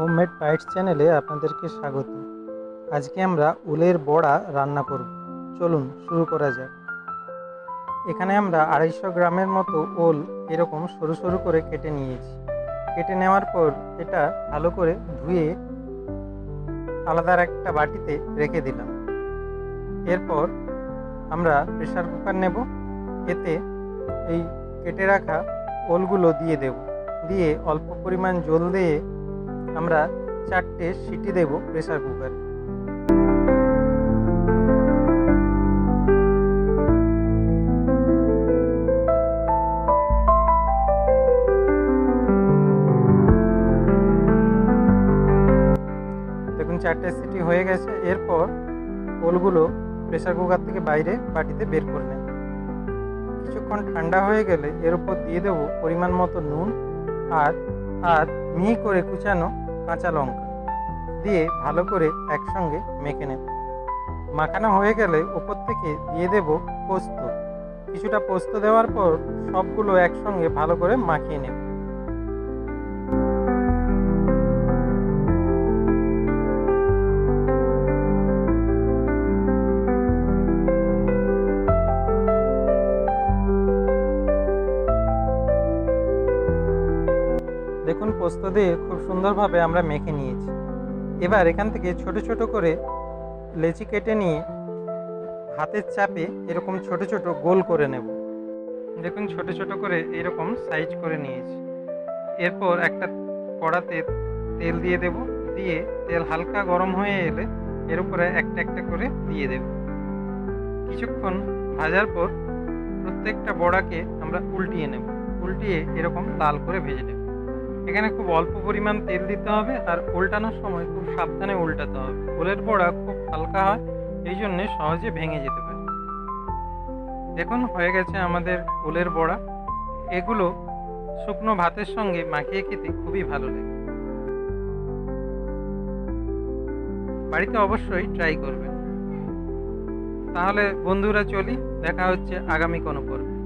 Homemade bytes চ্যানেলে আপনাদেরকে স্বাগত। আজকে আমরা উলের বড়া রান্না করব। চলুন শুরু করা যাক। এখানে আমরা আড়াইশো গ্রামের মতো ওল এরকম সরু সরু করে কেটে নিয়েছি। কেটে নেওয়ার পর এটা ভালো করে ধুয়ে আলাদার একটা বাটিতে রেখে দিলাম। এরপর আমরা প্রেশার কুকার নেব। এতে এই কেটে রাখা ওলগুলো দিয়ে দেব। দিয়ে অল্প পরিমাণ জল দিয়ে আমরা চারটে সিটি দেব প্রেসার কুকারে। দেখুন, চারটে সিটি হয়ে গেছে। এরপর ওলগুলো প্রেসার কুকার থেকে বাইরে বাটিতে বের করে নেব কিছুক্ষণ ঠান্ডা হয়ে গেলে এর উপর দিয়ে দেবো পরিমাণ মতো নুন আর আর মিহি করে কুচানো কাঁচা লঙ্কা দিয়ে ভালো করে একসঙ্গে মেখে নেব। মাখানো হয়ে গেলে ওপর থেকে দিয়ে দেব পোস্ত। কিছুটা পোস্ত দেওয়ার পর সবগুলো একসঙ্গে ভালো করে মাখিয়ে নেব। দেখুন পোস্ত দিয়ে খুব সুন্দরভাবে আমরা মেখে নিয়েছি। এবার এখান থেকে ছোট ছোট করে লেচি কেটে নিয়ে হাতের চাপে এরকম ছোট ছোট গোল করে নেব। দেখুন ছোট ছোট করে এরকম সাইজ করে নিয়েছি। এরপর একটা কড়াতে তেল দিয়ে দেব। দিয়ে তেল হালকা গরম হয়ে এলে এর উপরে একটা একটা করে দিয়ে দেব। কিছুক্ষণ ভাজার পর প্রত্যেকটা বড়াকে আমরা উল্টিয়ে নেব। উল্টিয়ে এরকম লাল করে ভেজে নেব। এখানে খুব অল্প পরিমাণ তেল দিতে হবে আর উল্টানোর সময় খুব সাবধানে উল্টাতে হবে। ওলের বড়া খুব হালকা হয়, এই জন্যে সহজে ভেঙে যেতে পারে। দেখুন, হয়ে গেছে আমাদের ওলের বড়া। এগুলো শুকনো ভাতের সঙ্গে মাখিয়ে খেতে খুবই ভালো লাগে। বাড়িতে অবশ্যই ট্রাই করবেন। তাহলে বন্ধুরা চলি, দেখা হচ্ছে আগামী কোনো পর্বে।